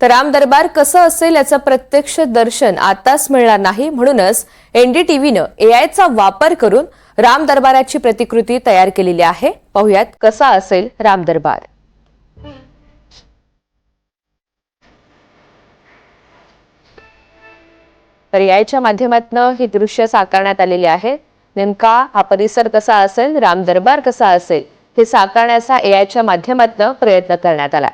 तर राम दरबार कसं असेल याचं प्रत्यक्ष दर्शन आताच मिळणार नाही म्हणूनच एनडीटीव्हीनं एआयचा वापर करून राम दरबाराची प्रतिकृती तयार केलेली आहे. पाहुयात कसा असेल राम दरबार. तर एआयच्या माध्यमातून ही दृश्य साकारण्यात आलेली आहेत नेमका हा परिसर कसा असेल राम दरबार कसा असेल हे साकारण्याचा एआयच्या माध्यमातून प्रयत्न करण्यात आला.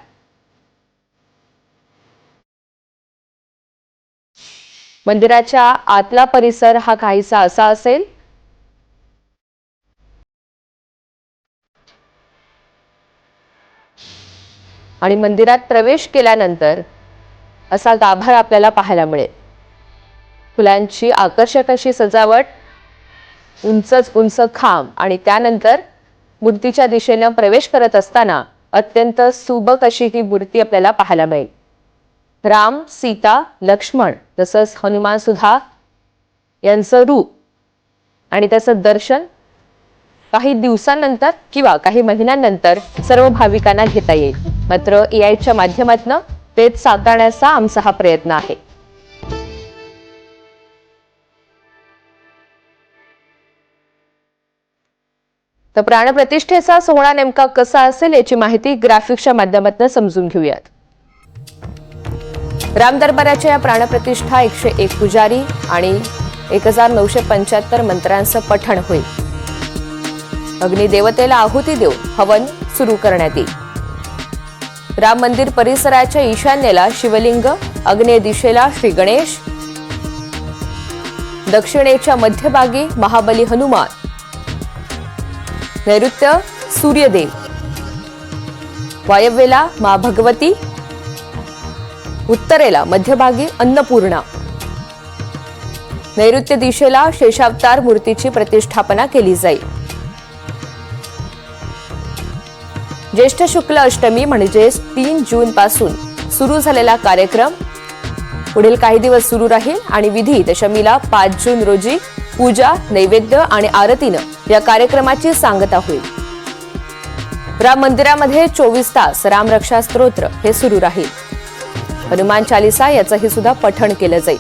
मंदिराच्या आतला परिसर हा काहीसा असा असेल. आणि मंदिरात प्रवेश केल्यानंतर असा गाभार आपल्याला पाहायला मिळेल. फुलांची आकर्षक अशी सजावट उंचच उंच खांब आणि त्यानंतर मूर्तीच्या दिशेनं प्रवेश करत असताना अत्यंत सुबक अशी ही मूर्ती आपल्याला पाहायला मिळेल. राम सीता लक्ष्मण तसंच हनुमान सुद्धा यांचं रूप. आणि त्याचं दर्शन काही दिवसांनंतर किंवा काही महिन्यांनंतर सर्व भाविकांना घेता येईल. मात्र ए आयच्या माध्यमातून तेच साकारण्याचा आमचा हा प्रयत्न आहे. तर प्राणप्रतिष्ठेचा सोहळा नेमका कसा असेल याची माहिती ग्राफिक्सच्या माध्यमातून समजून घेऊयात. राम दरबाराच्या या प्राणप्रतिष्ठा एकशे एक पुजारी आणि एक हजार नऊशे पंच्याहत्तर मंत्रांचं पठण होईल. अग्निदेवतेला आहुती देऊन हवन सुरू करण्यात येईल. राम मंदिर परिसराच्या ईशान्येला शिवलिंग अग्नेय दिशेला श्री गणेश दक्षिणेच्या मध्यभागी महाबली हनुमान. नैऋत्य सूर्यदेव. वायव्येला मा भगवती उत्तरेला मध्यभागी अन्नपूर्णा. नैऋत्य दिशेला शेषावतार मूर्तीची प्रतिष्ठापना केली जाईल. ज्येष्ठ शुक्ल अष्टमी म्हणजेच तीन जून पासून सुरू झालेला कार्यक्रम. पुढील काही दिवस सुरू राहील आणि विधी दशमीला पाच जून रोजी पूजा नैवेद्य आणि आरतीनं या कार्यक्रमाची सांगता होईल. राम मंदिरामध्ये चोवीस तास रामरक्षा स्तोत्र हे सुरू राहील. हनुमान चालिसा याचंही सुद्धा पठण केलं जाईल.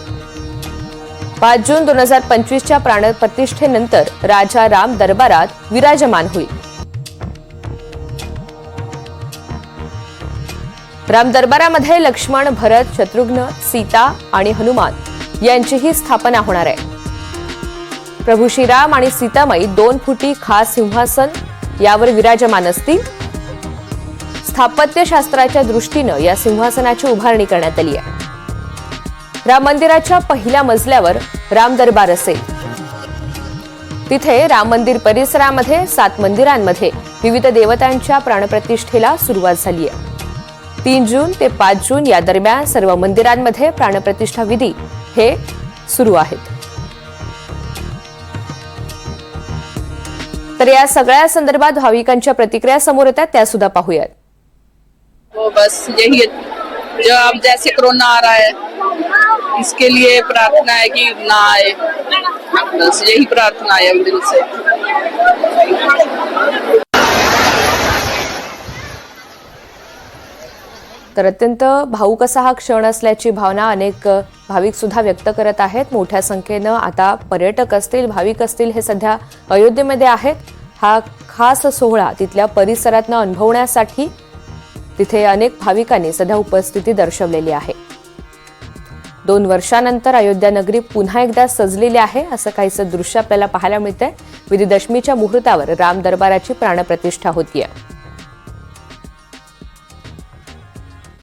पाच जून दोन हजार पंचवीसच्या प्राणप्रतिष्ठेनंतर राजा राम दरबारात विराजमान होईल. राम दरबारामध्ये लक्ष्मण भरत शत्रुघ्न सीता आणि हनुमान यांचीही स्थापना होणार आहे. प्रभू श्रीराम आणि सीतामाई दोन फुटी खास सिंहासन यावर विराजमान असतील. स्थापत्यशास्त्राच्या दृष्टीनं या सिंहासनाची उभारणी करण्यात आली आहे. राम मंदिराच्या पहिल्या मजल्यावर राम दरबार असेल. तिथे राम मंदिर परिसरामध्ये सात मंदिरांमध्ये विविध देवतांच्या प्राणप्रतिष्ठेला सुरुवात झाली आहे. तीन जून ते पाच जून या दरम्यान सर्व मंदिरांमध्ये प्राणप्रतिष्ठा विधी हे सुरू आहेत. तर या सगळ्या संदर्भात भाविकांच्या प्रतिक्रिया समोर येतात त्या सुद्धा पाहूयात. वो बस यही जो अब जैसे कोरोना आ रहा है इसके लिए प्रार्थना है कि ना आए। बस यही प्रार्थना है हम दिल से। तर अत्यंत भाऊक असा हा क्षण असल्याची भावना अनेक भाविक सुद्धा व्यक्त करत आहेत. मोठ्या संख्येनं आता पर्यटक असतील भाविक असतील हे सध्या अयोध्येमध्ये आहेत. हा खास सोहळा तिथल्या परिसरातनं अनुभवण्यासाठी तिथे अनेक भाविकांनी सध्या उपस्थिती दर्शवलेली आहे. दोन वर्षानंतर अयोध्या नगरी पुन्हा एकदा सजलेली आहे असं काहीसं दृश्य आपल्याला पाहायला मिळतंय. विधीदशमीच्या मुहूर्तावर राम दरबाराची प्राणप्रतिष्ठा होतीये.